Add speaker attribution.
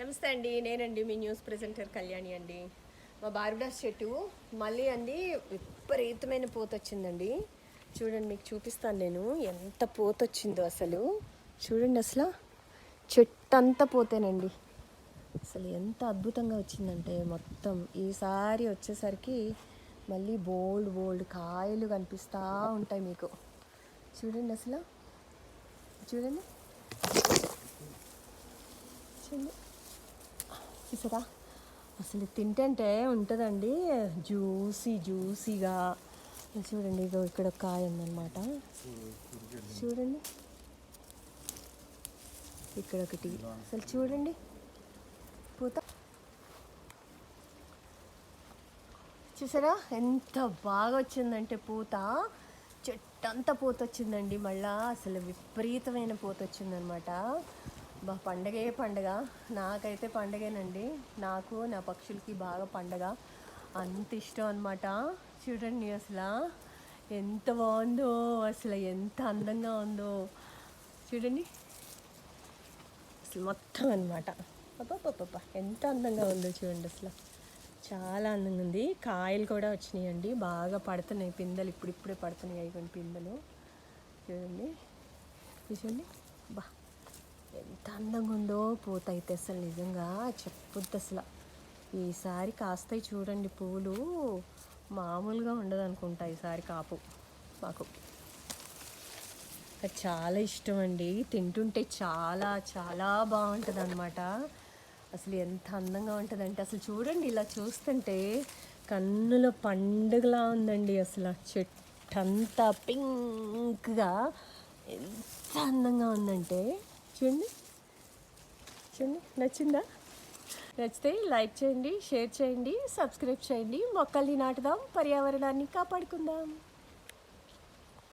Speaker 1: నమస్తే అండి నేనండి మీ న్యూస్ ప్రెజెంటర్ కళ్యాణి అండి. మా బార్బడాస్ చెట్టు మళ్ళీ అండి విపరీతమైన పూత వచ్చిందండి చూడండి మీకు చూపిస్తాను నేను ఎంత పూత వచ్చిందో అసలు. చూడండి అసలు చెట్టు అంతా పోతేనండి. అసలు ఎంత అద్భుతంగా వచ్చిందంటే మొత్తం ఈసారి వచ్చేసరికి మళ్ళీ బోల్డ్ బోల్డ్ కాయలు కనిపిస్తూ ఉంటాయి మీకు. చూడండి అసలు చూడండి. చూడండి. చూసారా? అసలు తింటే ఉంటుందండి. జ్యూసీ జ్యూసీగా. చూడండి ఇదో ఇక్కడ ఒక కాయ ఉందన్నమాట. చూడండి. ఇక్కడ ఒకటి. అసలు చూడండి. పూత. చూసారా? ఎంత బాగా వచ్చిందంటే పూత. చెట్టంతా పూత వచ్చిందండి. మళ్ళా అసలు విపరీతమైన పూత వచ్చిందనమాట బా పండగే పండగ. నాకైతే పండగేనండి. నాకు నా పక్షులకి బాగా పండగ. అంత ఇష్టం అనమాట చూడండి అసలు ఎంత బాగుందో అసలు ఎంత అందంగా ఉందో. చూడండి. అసలు మొత్తం అనమాట అబ్బాబ్బాబ్బా ఎంత అందంగా ఉందో చూడండి అసలు. చాలా అందంగా ఉంది. కాయలు కూడా వచ్చినాయండి. బాగా పడుతున్నాయి పిందెలు. ఇప్పుడిప్పుడే పడుతున్నాయి అయిపోయిన పిందెలు. చూడండి. చూడండి. బా ఎంత అందంగా ఉందో పూత అయితే అసలు నిజంగా చెప్పొద్దు అసలు ఈసారి కాస్తాయి చూడండి పూలు. మామూలుగా ఉండదు అనుకుంటా ఈసారి కాపు మాకు. నాకు చాలా ఇష్టం అండి తింటుంటే చాలా చాలా బాగుంటుంది అనమాట అసలు ఎంత అందంగా ఉంటుందంటే అసలు చూడండి ఇలా చూస్తుంటే కన్నుల పండుగలా ఉందండి అసలు. చెట్టంతా పింక్గా ఎంత అందంగా ఉందంటే చూడండి. చూడండి నచ్చిందా? నచ్చితే లైక్ చేయండి షేర్ చేయండి సబ్స్క్రైబ్ చేయండి. మొక్కల్ని నాటుదాం పర్యావరణాన్ని కాపాడుకుందాం.